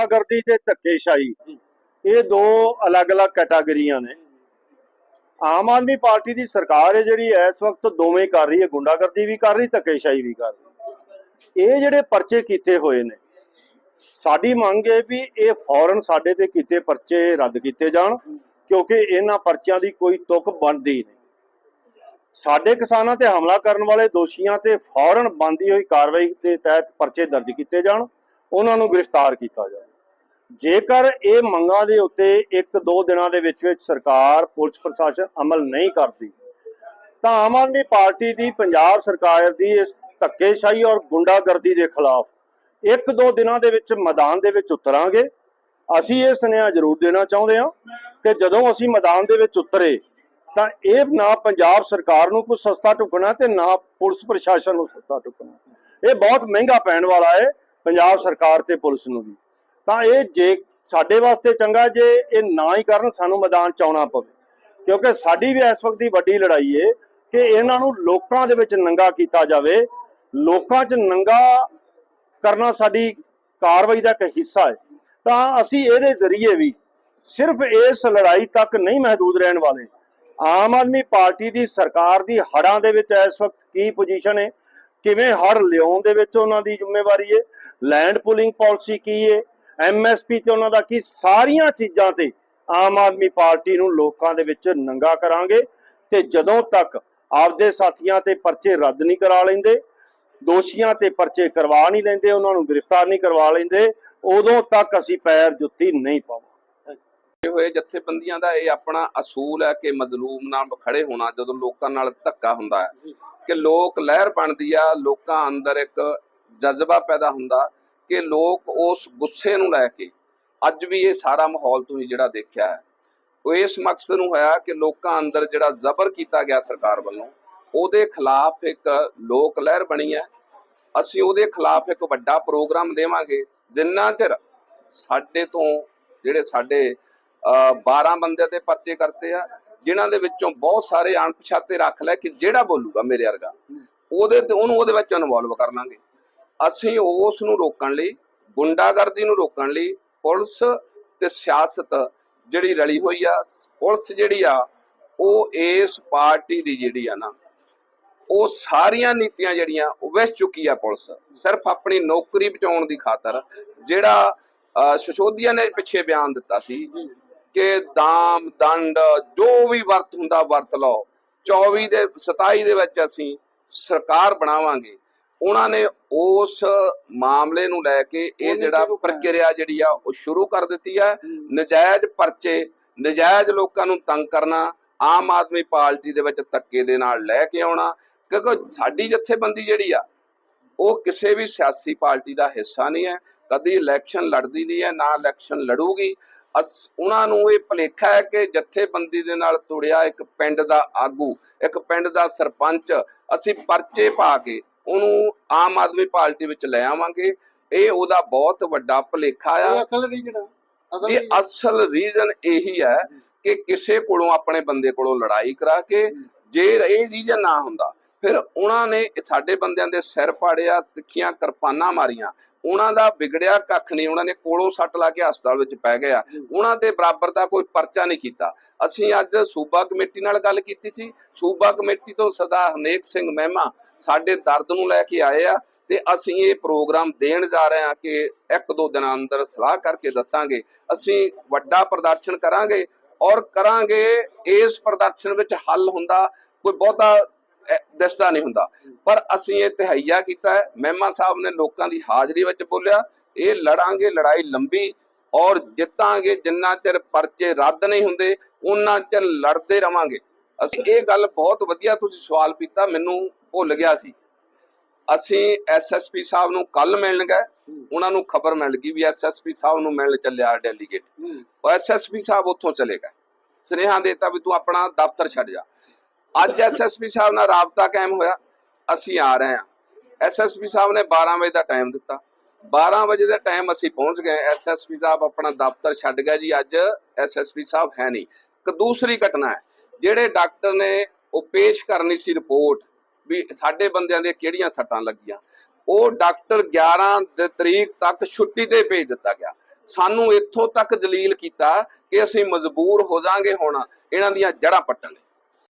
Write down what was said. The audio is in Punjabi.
ਗੁੰਡਾਗਰਦੀ ਤੇ ਧੱਕੇਸ਼ਾਹੀ। ਇਹ ਦੋ ਅਲੱਗ-ਅਲੱਗ ਕੈਟਾਗਰੀਆਂ ਨੇ। ਆਮ ਆਦਮੀ ਪਾਰਟੀ ਦੀ ਸਰਕਾਰ ਹੈ ਜਿਹੜੀ ਇਸ ਵਕਤ ਦੋਵੇਂ ਕਰ ਰਹੀ ਹੈ। ਗੁੰਡਾਗਰਦੀ ਵੀ ਕਰ ਰਹੀ, ਧੱਕੇਸ਼ਾਹੀ ਵੀ ਕਰ ਰਹੀ। ਇਹ ਜਿਹੜੇ ਪਰਚੇ ਕੀਤੇ ਹੋਏ ਨੇ, ਸਾਡੀ ਮੰਗ ਹੈ ਵੀ ਇਹ ਫੌਰਨ ਸਾਡੇ ਤੇ ਕੀਤੇ ਪਰਚੇ ਰੱਦ ਕੀਤੇ ਜਾਣ, ਕਿਉਂਕਿ ਇਹਨਾਂ ਪਰਚਿਆਂ ਦੀ ਕੋਈ ਤੁਕ ਬਣਦੀ ਨਹੀਂ। ਸਾਡੇ ਕਿਸਾਨਾਂ ਤੇ ਹਮਲਾ ਕਰਨ ਵਾਲੇ ਦੋਸ਼ੀਆਂ ਤੇ ਫੌਰਨ ਬੰਦੀ ਹੋਈ ਕਾਰਵਾਈ ਦੇ ਤਹਿਤ ਪਰਚੇ ਦਰਜ ਕੀਤੇ ਜਾਣ, ਉਹਨਾਂ ਨੂੰ ਗ੍ਰਿਫਤਾਰ ਕੀਤਾ ਜਾਵੇ। ਜੇਕਰ ਇਹ ਮੰਗਾਂ ਦੇ ਉੱਤੇ ਇੱਕ ਦੋ ਦਿਨਾਂ ਦੇ ਵਿੱਚ ਵਿੱਚ ਸਰਕਾਰ, ਪੁਲਿਸ ਪ੍ਰਸ਼ਾਸਨ ਅਮਲ ਨਹੀਂ ਕਰਦੀ, ਤਾਂ ਆਮ ਆਦਮੀ ਪਾਰਟੀ ਦੀ ਪੰਜਾਬ ਸਰਕਾਰ ਦੀ ਇਸ ਧੱਕੇਸ਼ਾਹੀ ਔਰ ਗੁੰਡਾਗਰਦੀ ਦੇ ਖਿਲਾਫ ਇੱਕ ਦੋ ਦਿਨਾਂ ਦੇ ਵਿੱਚ ਮੈਦਾਨ ਦੇ ਵਿੱਚ ਉਤਰਾਂਗੇ। ਅਸੀਂ ਇਹ ਸੁਨੇਹਾ ਜ਼ਰੂਰ ਦੇਣਾ ਚਾਹੁੰਦੇ ਹਾਂ ਕਿ ਜਦੋਂ ਅਸੀਂ ਮੈਦਾਨ ਦੇ ਵਿੱਚ ਉਤਰੇ, ਤਾਂ ਇਹ ਨਾ ਪੰਜਾਬ ਸਰਕਾਰ ਨੂੰ ਕੋਈ ਸਸਤਾ ਟੁਕਣਾ ਤੇ ਨਾ ਪੁਲਿਸ ਪ੍ਰਸ਼ਾਸਨ ਨੂੰ ਸਸਤਾ ਟੁਕਣਾ ਇਹ ਬਹੁਤ ਮਹਿੰਗਾ ਪੈਣ ਵਾਲਾ ਹੈ ਪੰਜਾਬ ਸਰਕਾਰ ਤੇ ਪੁਲਿਸ ਨੂੰ ਵੀ। ਤਾਂ ਇਹ ਜੇ ਸਾਡੇ ਵਾਸਤੇ ਚੰਗਾ ਜੇ ਇਹ ਨਾ ਹੀ ਕਰਨ, ਸਾਨੂੰ ਮੈਦਾਨ ਚ ਆਉਣਾ ਪਵੇ। ਕਿਉਂਕਿ ਸਾਡੀ ਵੀ ਇਸ ਵਕਤ ਦੀ ਵੱਡੀ ਲੜਾਈ ਏ ਕਿ ਇਹਨਾਂ ਨੂੰ ਲੋਕਾਂ ਦੇ ਵਿੱਚ ਨੰਗਾ ਕੀਤਾ ਜਾਵੇ। ਲੋਕਾਂ 'ਚ ਨੰਗਾ ਕਰਨਾ ਸਾਡੀ ਕਾਰਵਾਈ ਦਾ ਇੱਕ ਹਿੱਸਾ ਹੈ ਤਾਂ ਅਸੀਂ ਇਹਦੇ ਜ਼ਰੀਏ ਵੀ ਸਿਰਫ ਇਸ ਲੜਾਈ ਤੱਕ ਨਹੀਂ ਮਹਦੂਦ ਰਹਿਣ ਵਾਲੇ। ਆਮ ਆਦਮੀ ਪਾਰਟੀ ਦੀ ਸਰਕਾਰ ਦੀ ਹੜਾਂ ਦੇ ਵਿੱਚ ਇਸ ਵਕਤ ਕੀ ਪੋਜੀਸ਼ਨ ਹੈ ਕਿਵੇਂ ਹੜ ਲਿਆਉਣ ਦੇ ਵਿੱਚ ਉਹਨਾਂ ਦੀ ਜ਼ਿੰਮੇਵਾਰੀ ਹੈ ਲੈਂਡ ਪੁਲਿੰਗ ਪਾਲਿਸੀ ਕੀ ਹੈ ਐਮਐਸਪੀ ਤੇ ਉਹਨਾਂ ਦਾ ਕੀ? ਸਾਰੀਆਂ ਚੀਜ਼ਾਂ ਤੇ ਆਮ ਆਦਮੀ ਪਾਰਟੀ ਨੂੰ ਲੋਕਾਂ ਦੇ ਵਿੱਚ ਨੰਗਾ ਕਰਾਂਗੇ ਤੇ ਜਦੋਂ ਤੱਕ ਆਪਦੇ ਸਾਥੀਆਂ ਤੇ ਪਰਚੇ ਰੱਦ ਨਹੀਂ ਕਰਾ ਲੈਂਦੇ, ਦੋਸ਼ੀਆਂ ਤੇ ਪਰਚੇ ਕਰਵਾ ਨਹੀਂ ਲੈਂਦੇ, ਉਹਨਾਂ ਨੂੰ ਗ੍ਰਿਫਤਾਰ ਨਹੀਂ ਕਰਵਾ ਲੈਂਦੇ, ਉਦੋਂ ਤੱਕ ਅਸੀਂ ਪੈਰ ਜੁੱਤੀ ਨਹੀਂ ਪਾਵਾਂਗੇ। ਹੋਏ ਜਥੇਬੰਦੀਆਂ ਦਾ ਇਹ ਆਪਣਾ ਅਸੂਲ ਹੈ ਕਿ ਮਜ਼ਲੂਮ ਨਾਲ ਖੜੇ ਹੋਣਾ ਜਦੋਂ ਲੋਕਾਂ ਨਾਲ ਧੱਕਾ ਹੁੰਦਾ ਹੈ। ਕਿ ਲੋਕ ਲਹਿਰ ਬਣਦੀ ਆ, ਲੋਕਾਂ ਅੰਦਰ ਇੱਕ ਜਜ਼ਬਾ ਪੈਦਾ ਹੁੰਦਾ ਕਿ ਲੋਕ ਉਸ ਗੁੱਸੇ ਨੂੰ ਲੈ ਕੇ ਅੱਜ ਵੀ ਇਹ ਸਾਰਾ ਮਾਹੌਲ ਤੁਸੀਂ ਜਿਹੜਾ ਦੇਖਿਆ ਹੈ, ਉਹ ਇਸ ਮਕਸਦ ਨੂੰ ਹੋਇਆ ਕਿ ਲੋਕਾਂ ਅੰਦਰ ਜਿਹੜਾ ਜ਼ਬਰ ਕੀਤਾ ਗਿਆ ਸਰਕਾਰ ਵੱਲੋਂ, ਉਹਦੇ ਖਿਲਾਫ ਇੱਕ ਲੋਕ ਲਹਿਰ ਬਣੀ ਹੈ। ਅਸੀਂ ਉਹਦੇ ਖਿਲਾਫ ਇੱਕ ਵੱਡਾ ਪ੍ਰੋਗਰਾਮ ਦੇਵਾਂਗੇ। ਜਿੰਨਾ ਚਿਰ ਸਾਡੇ ਤੋਂ ਜਿਹੜੇ ਸਾਡੇ, ਅਹ 12 ਬੰਦਿਆਂ ਤੇ ਪਰਚੇ ਕਰਤੇ ਆ, ਜਿਨ੍ਹਾਂ ਦੇ ਵਿੱਚੋਂ ਬਹੁਤ ਸਾਰੇ ਅਣਪਛਾਤੇ ਰੱਖ ਲੈ ਕਿ ਜਿਹੜਾ ਬੋਲੂਗਾ ਮੇਰੇ ਵਰਗਾ, ਉਹਦੇ ਤੇ ਉਹਨੂੰ ਉਹਦੇ ਵਿੱਚ ਇਨਵੋਲਵ ਕਰ ਲਾਂਗੇ। ਅਸੀਂ ਉਸ ਨੂੰ ਰੋਕਣ ਲਈ ਗੁੰਡਾਗਰਦੀ ਨੂੰ ਰੋਕਣ ਲਈ ਪੁਲਿਸ ਤੇ ਸਿਆਸਤ ਜਿਹੜੀ ਰਲੀ ਹੋਈ ਆ ਪੁਲਿਸ ਜਿਹੜੀ ਆ ਉਹ ਇਸ ਪਾਰਟੀ ਦੀ ਜਿਹੜੀ ਆ ਨਾ ਉਹ ਸਾਰੀਆਂ ਨੀਤੀਆਂ ਜਿਹੜੀਆਂ ਉਹ ਵਿਸ ਚੁੱਕੀ ਆ ਪੁਲਿਸ। ਸਿਰਫ ਆਪਣੀ ਨੌਕਰੀ ਬਚਾਉਣ ਦੀ ਖਾਤਰ ਜਿਹੜਾ ਸਿਸੋਦੀਆ ਨੇ ਪਿੱਛੇ ਬਿਆਨ ਦਿੱਤਾ ਸੀ ਕਿ ਦਾਮ ਦੰਡ ਜੋ ਵੀ ਵਰਤ ਹੁੰਦਾ ਵਰਤ ਲਓ। 24 ਦੇ 27 ਦੇ ਵਿੱਚ ਅਸੀਂ ਸਰਕਾਰ ਬਣਾਵਾਂਗੇ। ਉਹਨਾਂ ਨੇ ਉਸ ਮਾਮਲੇ ਨੂੰ ਲੈ ਕੇ ਇਹ ਜਿਹੜਾ ਪ੍ਰਕਿਰਿਆ ਜਿਹੜੀ ਆ ਉਹ ਸ਼ੁਰੂ ਕਰ ਦਿੱਤੀ ਹੈ। ਨਜਾਇਜ਼ ਪਰਚੇ ਨਜਾਇਜ਼ ਲੋਕਾਂ ਨੂੰ ਤੰਗ ਕਰਨਾ ਆਮ ਆਦਮੀ ਪਾਰਟੀ ਦੇ ਵਿੱਚ ਧੱਕੇ ਦੇ ਨਾਲ ਲੈ ਕੇ ਆਉਣਾ ਕਿਉਂਕਿ ਸਾਡੀ ਜਥੇਬੰਦੀ ਜਿਹੜੀ ਆ ਉਹ ਕਿਸੇ ਵੀ ਸਿਆਸੀ ਪਾਰਟੀ ਦਾ ਹਿੱਸਾ ਨਹੀਂ ਹੈ। ਕਦੀ ਇਲੈਕਸ਼ਨ ਲੜਦੀ ਨਹੀਂ ਹੈ ਨਾ ਇਲੈਕਸ਼ਨ ਲੜੂਗੀ। ਅਸ ਉਹਨਾਂ ਨੂੰ ਇਹ ਭੁਲੇਖਾ ਹੈ ਕਿ ਜਥੇਬੰਦੀ ਦੇ ਨਾਲ ਤੁੜਿਆ ਇੱਕ ਪਿੰਡ ਦਾ ਆਗੂ ਇੱਕ ਪਿੰਡ ਦਾ ਸਰਪੰਚ ਅਸੀਂ ਪਰਚੇ ਪਾ ਕੇ ਉਹਨੂੰ ਆਮ ਆਦਮੀ ਪਾਰਟੀ ਵਿੱਚ ਲੈ ਆਵਾਂਗੇ। ਇਹ ਉਹਦਾ ਬਹੁਤ ਵੱਡਾ ਭੁਲੇਖਾ ਆ। ਅਸਲ ਰੀਜਨ ਇਹ ਅਸਲ ਰੀਜ਼ਨ ਇਹੀ ਹੈ ਕਿ ਕਿਸੇ ਕੋਲੋਂ ਆਪਣੇ ਬੰਦੇ ਕੋਲੋਂ ਲੜਾਈ ਕਰਾ ਕੇ ਜੇ ਇਹ ਰੀਜ਼ਨ ਨਾ ਹੁੰਦਾ ਫਿਰ ਉਹਨਾਂ ਨੇ ਸਾਡੇ ਬੰਦਿਆਂ ਦੇ ਸਿਰ ਪਾੜਿਆ ਤਿੱਖੀਆਂ ਕਿਰਪਾਨਾਂ ਮਾਰੀਆਂ। ਉਹਨਾਂ ਦਾ ਵਿਗੜਿਆ ਕੱਖ ਨਹੀਂ ਉਹਨਾਂ ਨੇ ਕੋਲੋਂ ਸੱਟ ਲਾ ਕੇ ਹਸਪਤਾਲ ਵਿੱਚ ਪੈ ਗਿਆ। ਉਹਨਾਂ ਦੇ ਬਰਾਬਰ ਦਾ ਕੋਈ ਪਰਚਾ ਨਹੀਂ ਕੀਤਾ। ਅਸੀਂ ਅੱਜ ਸੂਬਾ ਕਮੇਟੀ ਨਾਲ ਗੱਲ ਕੀਤੀ ਸੀ। ਸੂਬਾ ਕਮੇਟੀ ਤੋਂ ਸਰਦਾਰ ਹਰਨੇਕ ਸਿੰਘ ਮਹਿਮਾ ਸਾਡੇ ਦਰਦ ਨੂੰ ਲੈ ਕੇ ਆਏ ਆ ਤੇ ਅਸੀਂ ਇਹ ਪ੍ਰੋਗਰਾਮ ਦੇਣ ਜਾ ਰਹੇ ਹਾਂ ਕਿ ਇੱਕ ਦੋ ਦਿਨਾਂ ਅੰਦਰ ਸਲਾਹ ਕਰਕੇ ਦੱਸਾਂਗੇ। ਅਸੀਂ ਵੱਡਾ ਪ੍ਰਦਰਸ਼ਨ ਕਰਾਂਗੇ ਔਰ ਕਰਾਂਗੇ ਇਸ ਪ੍ਰਦਰਸ਼ਨ ਵਿੱਚ ਹੱਲ ਹੁੰਦਾ। ਕੋਈ ਬਹੁਤਾ ਦਿਸਦਾ ਨਹੀਂ ਹੁੰਦਾ। ਪਰ ਅਸੀਂ ਇਹ ਤਹਈਆ ਕੀਤਾ ਹੈ ਮਹਿਮਾ ਸਾਹਿਬ ਨੇ ਲੋਕਾਂ ਦੀ ਹਾਜ਼ਰੀ ਵਿੱਚ ਬੋਲਿਆ ਇਹ ਲੜਾਂਗੇ ਲੜਾਈ ਲੰਬੀ ਔਰ ਜਿੱਤਾਂਗੇ ਜਿੰਨਾ ਚਿਰ ਪਰਚੇ ਰੱਦ ਨਹੀਂ ਹੁੰਦੇ ਉਹਨਾਂ ਚਿਰ ਲੜਦੇ ਰਵਾਂਗੇ। ਅਸੀਂ ਇਹ ਗੱਲ ਬਹੁਤ ਵਧੀਆ ਤੁਸੀਂ ਸਵਾਲ ਕੀਤਾ ਮੈਨੂੰ ਭੁੱਲ ਗਿਆ ਸੀ। ਅਸੀਂ ਐਸਐਸਪੀ ਸਾਹਿਬ ਨੂੰ ਕੱਲ ਮਿਲਣ ਗਏ ਉਹਨਾਂ ਨੂੰ ਖਬਰ ਮਿਲ ਗਈ ਵੀ ਐਸਐਸਪੀ ਸਾਹਿਬ ਨੂੰ ਮਿਲਣ ਚੱਲਿਆ ਡੈਲੀਗੇਟ ਉਹ ਐਸਐਸਪੀ ਸਾਹਿਬ ਉੱਥੋਂ ਚਲੇ ਗਏ। ਸੁਨੇਹਾ ਦੇਤਾ ਵੀ ਤੂੰ ਆਪਣਾ ਦਫ਼ਤਰ ਛੱਡ ਜਾ। ਅੱਜ ਐਸਐਸਪੀ ਸਾਹਿਬ ਨਾਲ ਰਾਬਤਾ ਕਾਇਮ ਹੋਇਆ, ਅਸੀਂ ਆ ਰਹੇ ਹਾਂ। ਐਸਐਸਪੀ ਸਾਹਿਬ ਨੇ 12 ਵਜੇ ਦਾ ਟਾਈਮ ਦਿੱਤਾ। 12 ਵਜੇ ਦਾ ਟਾਈਮ ਅਸੀਂ ਪਹੁੰਚ ਗਏ। ਐਸਐਸਪੀ ਸਾਹਿਬ ਆਪਣਾ ਦਫ਼ਤਰ ਛੱਡ ਗਿਆ ਜੀ। ਅੱਜ ਐਸਐਸਪੀ ਸਾਹਿਬ ਹੈ ਨਹੀਂ। ਇੱਕ ਦੂਸਰੀ ਘਟਨਾ ਹੈ। ਜਿਹੜੇ ਡਾਕਟਰ ਨੇ ਉਹ ਪੇਸ਼ ਕਰਨੀ ਸੀ ਰਿਪੋਰਟ ਵੀ ਸਾਡੇ ਬੰਦਿਆਂ ਦੇ ਕਿਹੜੀਆਂ ਸੱਟਾਂ ਲੱਗੀਆਂ। ਉਹ ਡਾਕਟਰ 11 ਦੇ ਤਰੀਕ ਤੱਕ ਛੁੱਟੀ ਤੇ ਭੇਜ ਦਿੱਤਾ ਗਿਆ। ਸਾਨੂੰ ਇੱਥੋਂ ਤੱਕ ਦਲੀਲ ਕੀਤਾ ਕਿ ਅਸੀਂ ਮਜਬੂਰ ਹੋ ਜਾਾਂਗੇ ਹੁਣ। ਇਹਨਾਂ ਦੀਆਂ ਜੜ੍ਹਾਂ ਪੱਟਣ ਲਈ।